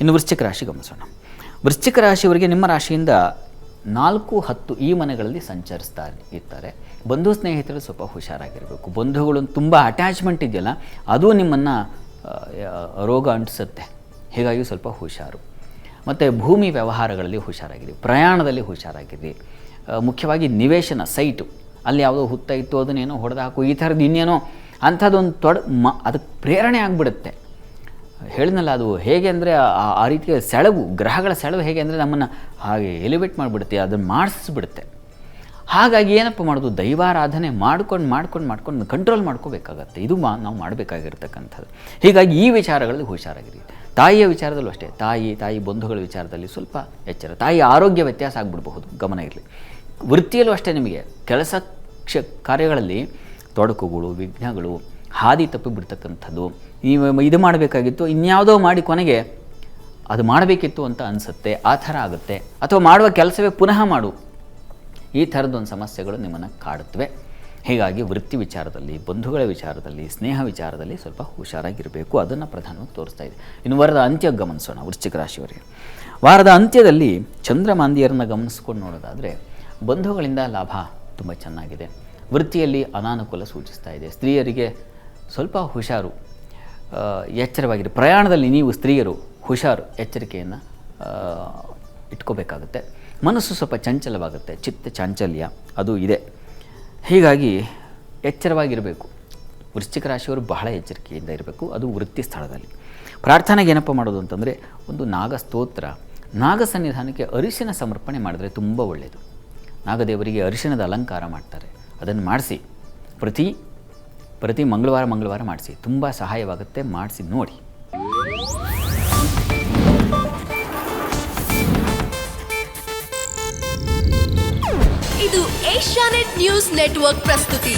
ಇನ್ನು ವೃಶ್ಚಿಕ ರಾಶಿ ಗಮನಿಸೋಣ. ವೃಶ್ಚಿಕ ರಾಶಿಯವರಿಗೆ ನಿಮ್ಮ ರಾಶಿಯಿಂದ ನಾಲ್ಕು ಹತ್ತು ಈ ಮನೆಗಳಲ್ಲಿ ಸಂಚರಿಸ್ತಾ ಇರ್ತಾರೆ. ಬಂಧು ಸ್ನೇಹಿತರು ಸ್ವಲ್ಪ ಹುಷಾರಾಗಿರಬೇಕು. ಬಂಧುಗಳು ತುಂಬ ಅಟ್ಯಾಚ್ಮೆಂಟ್ ಇದೆಯಲ್ಲ, ಅದು ನಿಮ್ಮನ್ನು ರೋಗ ಅಂಟಿಸುತ್ತೆ. ಹೀಗಾಗಿ ಸ್ವಲ್ಪ ಹುಷಾರು. ಮತ್ತು ಭೂಮಿ ವ್ಯವಹಾರಗಳಲ್ಲಿ ಹುಷಾರಾಗಿರಿ. ಪ್ರಯಾಣದಲ್ಲಿ ಹುಷಾರಾಗಿರಿ. ಮುಖ್ಯವಾಗಿ ನಿವೇಶನ ಸೈಟು. ಅಲ್ಲಿ ಯಾವುದೋ ಹುತ್ತ ಇತ್ತು, ಅದನ್ನೇನೋ ಹೊಡೆದು ಹಾಕು, ಈ ಥರದ್ದು ಇನ್ನೇನೋ ಅಂಥದ್ದೊಂದು ತೊಡ ಮ, ಅದಕ್ಕೆ ಪ್ರೇರಣೆ ಆಗಿಬಿಡುತ್ತೆ. ಹೇಳಿದ್ನಲ್ಲ, ಅದು ಹೇಗೆ ಅಂದರೆ ಆ- ರೀತಿಯ ಸೆಳವು ಗ್ರಹಗಳ ಸೆಳವು ಹೇಗೆ ಅಂದರೆ ನಮ್ಮನ್ನು ಹಾಗೆ ಎಲಿವೇಟ್ ಮಾಡಿಬಿಡುತ್ತೆ, ಅದನ್ನು ಮಾಡಿಸ್ಬಿಡುತ್ತೆ. ಹಾಗಾಗಿ ಏನಪ್ಪ ಮಾಡೋದು? ದೈವಾರಾಧನೆ ಮಾಡ್ಕೊಂಡು ಮಾಡ್ಕೊಂಡು ಮಾಡ್ಕೊಂಡು ಕಂಟ್ರೋಲ್ ಮಾಡ್ಕೋಬೇಕಾಗತ್ತೆ. ಇದು ಮಾ, ನಾವು ಮಾಡಬೇಕಾಗಿರ್ತಕ್ಕಂಥದ್ದು. ಹೀಗಾಗಿ ಈ ವಿಚಾರಗಳಲ್ಲಿ ಹುಷಾರಾಗಿರಿ. ತಾಯಿಯ ವಿಚಾರದಲ್ಲೂ ಅಷ್ಟೇ. ತಾಯಿ ತಾಯಿ ಬಂಧುಗಳ ವಿಚಾರದಲ್ಲಿ ಸ್ವಲ್ಪ ಎಚ್ಚರ. ತಾಯಿ ಆರೋಗ್ಯ ವ್ಯತ್ಯಾಸ ಆಗಿಬಿಡಬಹುದು. ಗಮನ ಇರಲಿ. ವೃತ್ತಿಯಲ್ಲೂ ಅಷ್ಟೇ ನಿಮಗೆ. ಕೆಲಸ ಕ್ಷ, ಕಾರ್ಯಗಳಲ್ಲಿ ತೊಡಕುಗಳು, ವಿಘ್ನಗಳು, ಹಾದಿ ತಪ್ಪಿ ನೀವು ಇದು ಮಾಡಬೇಕಾಗಿತ್ತು, ಇನ್ಯಾವುದೋ ಮಾಡಿ ಕೊನೆಗೆ ಅದು ಮಾಡಬೇಕಿತ್ತು ಅಂತ ಅನಿಸುತ್ತೆ, ಆ ಥರ ಆಗುತ್ತೆ. ಅಥವಾ ಮಾಡುವ ಕೆಲಸವೇ ಪುನಃ ಮಾಡು. ಈ ಥರದ್ದೊಂದು ಸಮಸ್ಯೆಗಳು ನಿಮ್ಮನ್ನು ಕಾಡುತ್ತವೆ. ಹೀಗಾಗಿ ವೃತ್ತಿ ವಿಚಾರದಲ್ಲಿ, ಬಂಧುಗಳ ವಿಚಾರದಲ್ಲಿ, ಸ್ನೇಹ ವಿಚಾರದಲ್ಲಿ ಸ್ವಲ್ಪ ಹುಷಾರಾಗಿರಬೇಕು. ಅದನ್ನು ಪ್ರಧಾನವಾಗಿ ತೋರಿಸ್ತಾ ಇದೆ. ಇನ್ನು ವಾರದ ಅಂತ್ಯ ಗಮನಿಸೋಣ, ವೃಶ್ಚಿಕ ರಾಶಿಯವರಿಗೆ. ವಾರದ ಅಂತ್ಯದಲ್ಲಿ ಚಂದ್ರಮಾಂದಿಯರನ್ನು ಗಮನಿಸ್ಕೊಂಡು ನೋಡೋದಾದರೆ, ಬಂಧುಗಳಿಂದ ಲಾಭ ತುಂಬ ಚೆನ್ನಾಗಿದೆ. ವೃತ್ತಿಯಲ್ಲಿ ಅನಾನುಕೂಲ ಸೂಚಿಸ್ತಾ ಇದೆ. ಸ್ತ್ರೀಯರಿಗೆ ಸ್ವಲ್ಪ ಹುಷಾರು ಎಚ್ಚರವಾಗಿರಿ. ಪ್ರಯಾಣದಲ್ಲಿ ನೀವು ಸ್ತ್ರೀಯರು ಹುಷಾರು ಎಚ್ಚರಿಕೆಯನ್ನು ಇಟ್ಕೋಬೇಕಾಗುತ್ತೆ. ಮನಸ್ಸು ಸ್ವಲ್ಪ ಚಂಚಲವಾಗುತ್ತೆ. ಚಿತ್ತ ಚಾಂಚಲ್ಯ ಅದು ಇದೆ. ಹೀಗಾಗಿ ಎಚ್ಚರವಾಗಿರಬೇಕು. ವೃಶ್ಚಿಕ ರಾಶಿಯವರು ಬಹಳ ಎಚ್ಚರಿಕೆಯಿಂದ ಇರಬೇಕು. ಅದು ವೃತ್ತಿ ಸ್ಥಳದಲ್ಲಿ. ಪ್ರಾರ್ಥನೆಗೆ ಏನಪ್ಪ ಮಾಡೋದು ಅಂತಂದರೆ ಒಂದು ನಾಗ ಸ್ತೋತ್ರ ನಾಗ ಸನ್ನಿಧಾನಕ್ಕೆ ಅರಿಶಿನ ಸಮರ್ಪಣೆ ಮಾಡಿದ್ರೆ ತುಂಬ ಒಳ್ಳೆಯದು ನಾಗದೇವರಿಗೆ ಅರಿಶಿಣದ ಅಲಂಕಾರ ಮಾಡ್ತಾರೆ. ಅದನ್ನು ಮಾಡಿಸಿ. ಪ್ರತಿ ಪ್ರತಿ ಮಂಗಳವಾರ ಮಂಗಳವಾರ ಮಾಡಿಸಿ. ತುಂಬ ಸಹಾಯವಾಗುತ್ತೆ. ಮಾಡಿಸಿ ನೋಡಿ. ಇದು ಏಷ್ಯಾನೆಟ್ ನ್ಯೂಸ್ ನೆಟ್ವರ್ಕ್ ಪ್ರಸ್ತುತಿ.